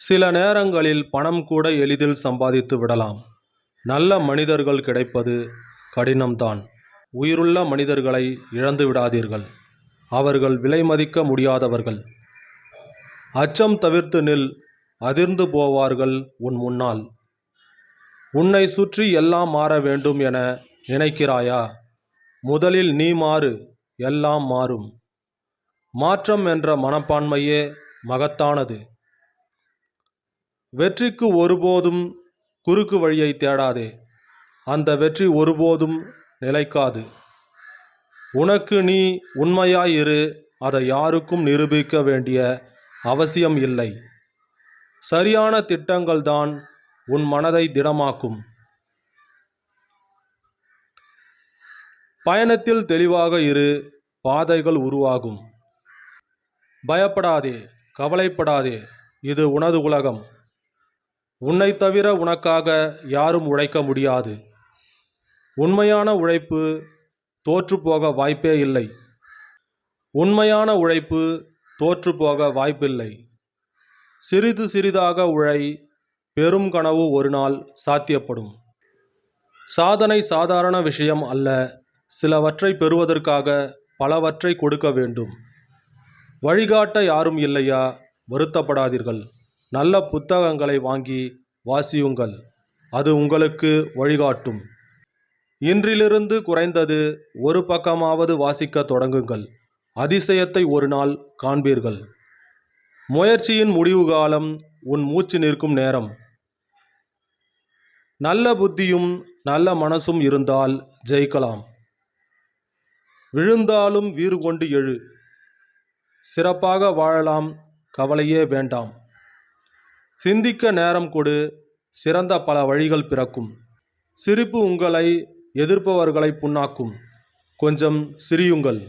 சில நேரங்களில் பணம் கூட எளிதில் சம்பாதித்து விடலாம். நல்ல மனிதர்கள் கிடைப்பது கடினம்தான். உயிருள்ள மனிதர்களை இழந்து விடாதீர்கள். அவர்கள் விலை மதிக்க முடியாதவர்கள். அச்சம் தவிர்த்து நில் அதிர்ந்து போவார்கள் உன் முன்னால். உன்னை சுற்றி எல்லாம் மாற வேண்டும் என நினைக்கிறாயா? முதலில் நீ மாறு எல்லாம் மாறும். மாற்றம் என்ற மனப்பான்மையே மகத்தானது. வெற்றிக்கு ஒருபோதும் குறுக்கு வழியை தேடாதே. அந்த வெற்றி ஒருபோதும் நிலைக்காது. உனக்கு நீ உண்மையாயிரு அதை யாருக்கும் நிரூபிக்க வேண்டிய அவசியம் இல்லை. சரியான திட்டங்கள்தான் உன் மனதை திடமாக்கும். பயணத்தில் தெளிவாக இரு பாதைகள் உருவாகும். பயப்படாதே கவலைப்படாதே இது உனது உலகம். உன்னை தவிர உனக்காக யாரும் உழைக்க முடியாது. உண்மையான உழைப்பு தோற்றுப்போக வாய்ப்பே இல்லை. உண்மையான உழைப்பு தோற்றுப்போக வாய்ப்பில்லை. சிறிது சிறிதாக உழை பெரும் கனவு ஒரு நாள் சாத்தியப்படும். சாதனை சாதாரண விஷயம் அல்ல. சிலவற்றை பெறுவதற்காக பலவற்றை கொடுக்க வேண்டும். வழிகாட்ட யாரும் இல்லையா? வருத்தப்படாதீர்கள். நல்ல புத்தகங்களை வாங்கி வாசியுங்கள். அது உங்களுக்கு வழிகாட்டும். இன்றிலிருந்து குறைந்தது ஒரு பக்கமாவது வாசிக்க தொடங்குங்கள். அதிசயத்தை ஒரு நாள் காண்பீர்கள். முயற்சியின் முடிவு காலம் உன் மூச்சு நிற்கும் நேரம். நல்ல புத்தியும் நல்ல மனசும் இருந்தால் ஜெயிக்கலாம். விழுந்தாலும் வீறு கொண்டு எழு. சிறப்பாக வாழலாம் கவலையே வேண்டாம். சிந்திக்க நேரம் கொடு சிறந்த பல வழிகள் பிறக்கும். சிரிப்பு உங்களை எதிர்ப்பவர்களை புண்ணாக்கும். கொஞ்சம் சிரியுங்கள்.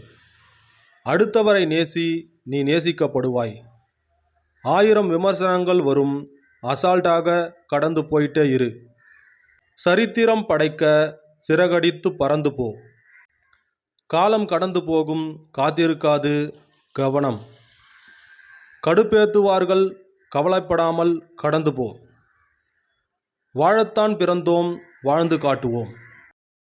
அடுத்தவரை நேசி நீ நேசிக்கப்படுவாய். ஆயிரம் விமர்சனங்கள் வரும் அசால்ட்டாக கடந்து போயிட்டே இரு. சரித்திரம் படைக்க சிறகடித்து பறந்து போ. காலம் கடந்து போகும் காத்திருக்காது கவனம். கடுப்பேத்துவார்கள் கவலைப்படாமல் கடந்து போ. வாழத்தான் பிறந்தோம் வாழ்ந்து காட்டுவோம்.